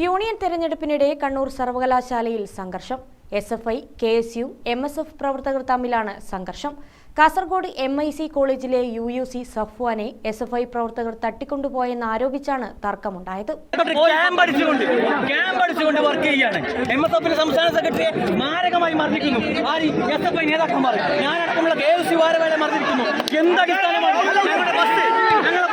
Union തെരഞ്ഞെടുപ്പിനിടെ Kannur സർവകലാശാലയിൽ സംഘർഷം. S F I K S U M S F പ്രവർത്തകർ തമ്മിലാണ് സംഘർഷം. കാസർഗോഡ് എം ഐ സി കോളേജിലെ യു യു സി സഫ്വാനെ എസ് എഫ് ഐ പ്രവർത്തകർ തട്ടിക്കൊണ്ടുപോയെന്ന് ആരോപിച്ചാണ് തർക്കമുണ്ടായത്. സംസ്ഥാന സെക്രട്ടറിയെ മാരകമായി ഞങ്ങളുടെ ഞങ്ങളുടെ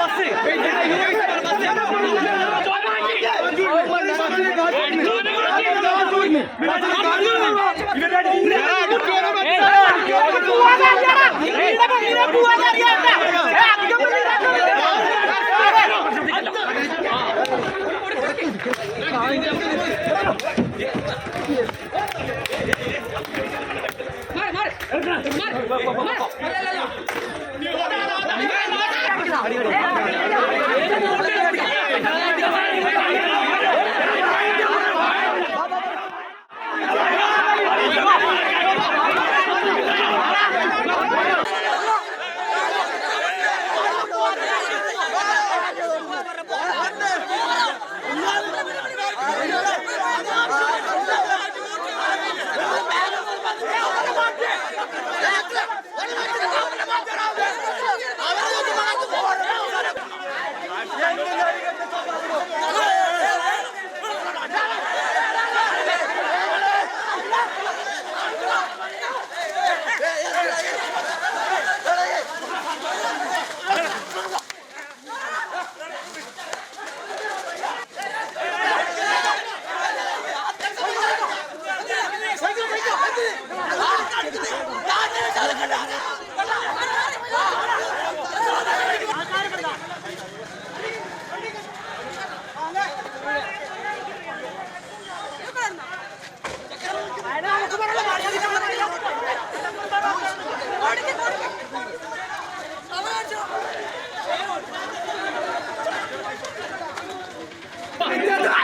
talking about? What am I talking about?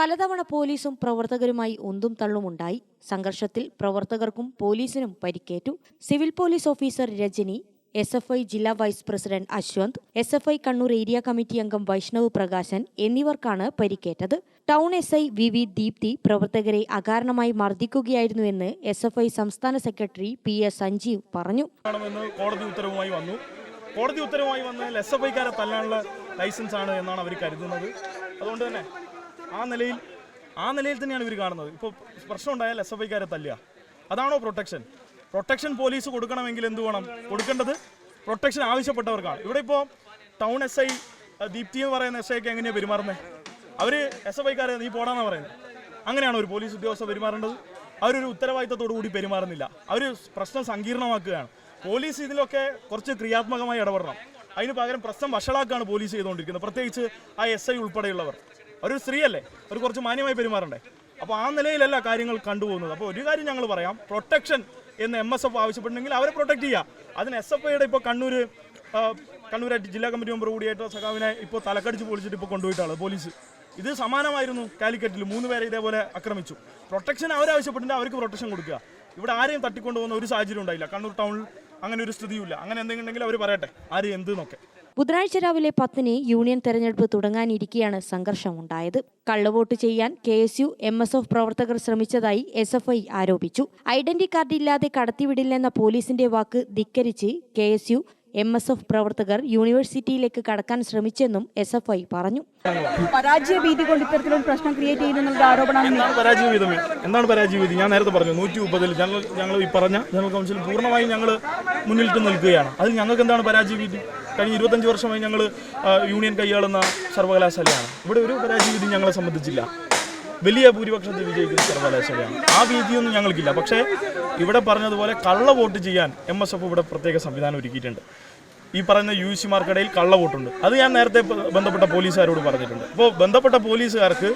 പലതവണ പോലീസും പ്രവർത്തകരുമായി ഒന്നും തള്ളുമുണ്ടായി സംഘർഷത്തിൽ പ്രവർത്തകർക്കും പോലീസിനും പരിക്കേറ്റു. Civil police officer Rajani S F I ജില്ലാ vice president Ashwanth S F I Kannur area committee അംഗം വൈഷ്ണവ് പ്രകാശൻ എന്നിവർക്കാണ് പരിക്കേറ്റത്. Town S I V V Deepthi പ്രവർത്തകരെ അകാരണമായി മർദ്ദിക്കുകയായിരുന്നുവെന്ന് എസ് എഫ് ഐ സംസ്ഥാന സെക്രട്ടറി പി എസ് സഞ്ജീവ് പറഞ്ഞു. കോടതി ഉത്തരവുമായി വന്നു. കോടതി ഉത്തരവുമായി വന്നാൽ എസ് എഫ് ഐക്കാരെ തല്ലാനുള്ള ലൈസൻസ് ആണ് എന്നാണ് അവർ കരുതുന്നത്. അതുകൊണ്ട് തന്നെ ആ നിലയിൽ ആ നിലയിൽ തന്നെയാണ് ഇവർ കാണുന്നത്. ഇപ്പോൾ പ്രശ്നം ഉണ്ടായാൽ എസ് എഫ് ഐക്കാരെ തല്ലുക. അതാണോ പ്രൊട്ടക്ഷൻ പ്രൊട്ടക്ഷൻ പോലീസ് കൊടുക്കണമെങ്കിൽ എന്ത് വേണം? കൊടുക്കേണ്ടത് പ്രൊട്ടക്ഷൻ ആവശ്യപ്പെട്ടവർക്കാണ്. ഇവിടെ ഇപ്പോൾ ടൗൺ എസ് ഐ ദീപ്തി എന്ന് പറയുന്ന എസ് ഐക്ക് എങ്ങനെയാണ് പെരുമാറുന്നത് അവർ എസ് എഫ് ഐക്കാരെ നീ പോടാന്നാണ് പറയുന്നത് അങ്ങനെയാണ് ഒരു പോലീസ് ഉദ്യോഗസ്ഥ പെരുമാറേണ്ടത്. അവരൊരു ഉത്തരവാദിത്തത്തോടു കൂടി പെരുമാറുന്നില്ല. അവർ പ്രശ്നം സങ്കീർണമാക്കുകയാണ്. പോലീസ് ഇതിലൊക്കെ കുറച്ച് ക്രിയാത്മകമായി ഇടപെടണം. അതിന് പകരം പ്രശ്നം വഷളാക്കാണ് പോലീസ് ചെയ്തുകൊണ്ടിരിക്കുന്നത്. പ്രത്യേകിച്ച് ആ എസ് ഐ ഉൾപ്പെടെയുള്ളവർ. ഒരു സ്ത്രീയല്ലേ? അവർ കുറച്ച് മാന്യമായി പെരുമാറണ്ടേ? അപ്പോൾ ആ നിലയിലല്ല കാര്യങ്ങൾ കണ്ടുപോകുന്നത്. അപ്പോൾ ഒരു കാര്യം ഞങ്ങൾ പറയാം. പ്രൊട്ടക്ഷൻ എന്ന് എം എസ് എഫ് ആവശ്യപ്പെട്ടുണ്ടെങ്കിൽ അവരെ പ്രൊട്ടക്ട് ചെയ്യുക അതിന് എസ് എഫ് ഐയുടെ ഇപ്പോൾ കണ്ണൂർ കണ്ണൂർ ജില്ലാ കമ്മിറ്റി മെമ്പർ കൂടിയായിട്ട് സഖാവിനെ ഇപ്പോൾ തലക്കടിച്ച് പൊളിച്ചിട്ട് ഇപ്പോൾ കൊണ്ടുപോയിട്ടാണ് പോലീസ്. ഇത് സമാനമായിരുന്നു കാലിക്കറ്റിൽ. മൂന്ന് പേരെ ഇതേപോലെ ആക്രമിച്ചു. പ്രൊട്ടക്ഷൻ അവരാവശ്യപ്പെട്ടിട്ട് അവർക്ക് പ്രൊട്ടക്ഷൻ കൊടുക്കുക. ഇവിടെ ആരെയും തട്ടിക്കൊണ്ടുപോകുന്ന ഒരു സാഹചര്യം ഉണ്ടായില്ല. കണ്ണൂർ ടൗണിൽ അങ്ങനെ ഒരു സ്ഥിതിയുമില്ല. അങ്ങനെ എന്തെങ്കിലും ഉണ്ടെങ്കിൽ അവർ പറയട്ടെ ആര് എന്ത് എന്നൊക്കെ ബുധനാഴ്ച രാവിലെ പത്തിന് യൂണിയൻ തെരഞ്ഞെടുപ്പ് തുടങ്ങാനിരിക്കെയാണ് സംഘർഷമുണ്ടായത് കള്ളവോട്ട് ചെയ്യാൻ K S U M S F പ്രവർത്തകർ ശ്രമിച്ചതായി എസ് എഫ് ഐ ആരോപിച്ചു. ഐഡന്റി കാർഡ് ഇല്ലാതെ കടത്തിവിടില്ലെന്ന പോലീസിന്റെ വാക്ക് ധിക്കരിച്ച് K S U M S F പ്രവർത്തകർ യൂണിവേഴ്സിറ്റിയിലേക്ക് കടക്കാൻ ശ്രമിച്ചെന്നും എസ് എഫ് ഐ പറഞ്ഞു. പരാജയ ഭീതി കൊണ്ട് ഇത്തരത്തിലൊരു പ്രശ്നം ക്രിയേറ്റ് ചെയ്യുന്നുള്ള ആരോപണമാണ് എന്താണ് ഭീതമേ എന്താണ് പരാജയ ഭീതി ഞാൻ നേരത്തെ പറഞ്ഞു നൂറ്റി മുപ്പതിൽ ഞങ്ങൾ ഞങ്ങൾ ഈ പറഞ്ഞ ജനറൽ കൗൺസിൽ പൂർണമായും ഞങ്ങൾ മുന്നിലിട്ട് നിൽക്കുകയാണ്. അതിൽ ഞങ്ങൾക്ക് എന്താണ് പരാജയവിധി കഴിഞ്ഞ ഇരുപത്തഞ്ച് വർഷമായി ഞങ്ങൾ യൂണിയൻ കൈയാളുന്ന സർവകലാശാലയാണ്. ഇവിടെ ഒരു പരാജയ പരാജയവിധി ഞങ്ങളെ സംബന്ധിച്ചില്ല. വലിയ ഭൂരിപക്ഷത്തിൽ വിജയിക്കുന്ന സർവകലാശാലയാണ് ആ ഭീതിയൊന്നും ഞങ്ങൾക്കില്ല. പക്ഷേ ഇവിടെ പറഞ്ഞതുപോലെ കള്ള വോട്ട് ചെയ്യാൻ എം എസ് എഫ് ഇവിടെ പ്രത്യേക സംവിധാനം ഒരുക്കിയിട്ടുണ്ട്. ഈ പറയുന്ന യു സിമാർക്കിടയിൽ കള്ള വോട്ടുണ്ട്. അത് ഞാൻ നേരത്തെ ബന്ധപ്പെട്ട പോലീസുകാരോട് പറഞ്ഞിട്ടുണ്ട്. അപ്പോൾ ബന്ധപ്പെട്ട പോലീസുകാർക്ക്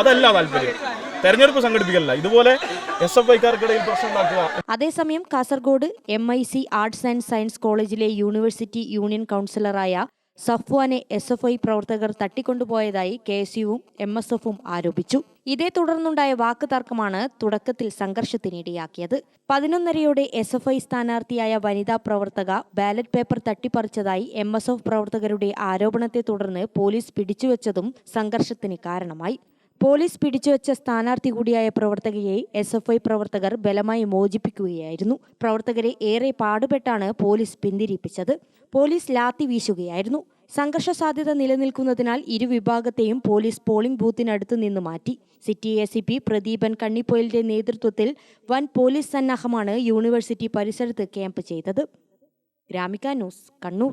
അതല്ല താല്പര്യം. തെരഞ്ഞെടുപ്പ് സംഘടിപ്പിക്കല്ല ഇതുപോലെ എസ് എഫ് ഐക്കാർക്കിടയിൽ അതേസമയം Kasaragod M I C arts and science കോളേജിലെ യൂണിവേഴ്സിറ്റി യൂണിയൻ കൗൺസിലറായ സഫ്വാനെ എസ് എഫ് ഐ പ്രവർത്തകർ തട്ടിക്കൊണ്ടുപോയതായി കെ എസ് യുവും എം എസ് എഫും ആരോപിച്ചു. ഇതേ തുടർന്നുണ്ടായ വാക്ക് തർക്കമാണ് തുടക്കത്തിൽ സംഘർഷത്തിനിടയാക്കിയത്. പതിനൊന്നരയോടെ എസ് എഫ് ഐ സ്ഥാനാർത്ഥിയായ വനിതാ പ്രവർത്തക ബാലറ്റ് പേപ്പർ തട്ടിപ്പറിച്ചതായി എം എസ് എഫ് പ്രവർത്തകരുടെ ആരോപണത്തെ തുടർന്ന് പോലീസ് പിടിച്ചുവെച്ചതും സംഘർഷത്തിന് കാരണമായി. പോലീസ് പിടിച്ചുവെച്ച സ്ഥാനാർത്ഥി കൂടിയായ പ്രവർത്തകയെ എസ് എഫ് ഐ പ്രവർത്തകർ ബലമായി മോചിപ്പിക്കുകയായിരുന്നു. പ്രവർത്തകരെ ഏറെ പാടുപെട്ടാണ് പോലീസ് പിന്തിരിപ്പിച്ചത്. പോലീസ് ലാത്തി വീശുകയായിരുന്നു. സംഘർഷ സാധ്യത നിലനിൽക്കുന്നതിനാൽ ഇരുവിഭാഗത്തെയും പോലീസ് പോളിംഗ് ബൂത്തിനടുത്ത് നിന്ന് മാറ്റി. City A C P Pradeepan കണ്ണിപ്പോയിലിന്റെ നേതൃത്വത്തിൽ വൻ പോലീസ് സന്നാഹമാണ് യൂണിവേഴ്സിറ്റി പരിസരത്ത് ക്യാമ്പ് ചെയ്തത്. Gramika news Kannur.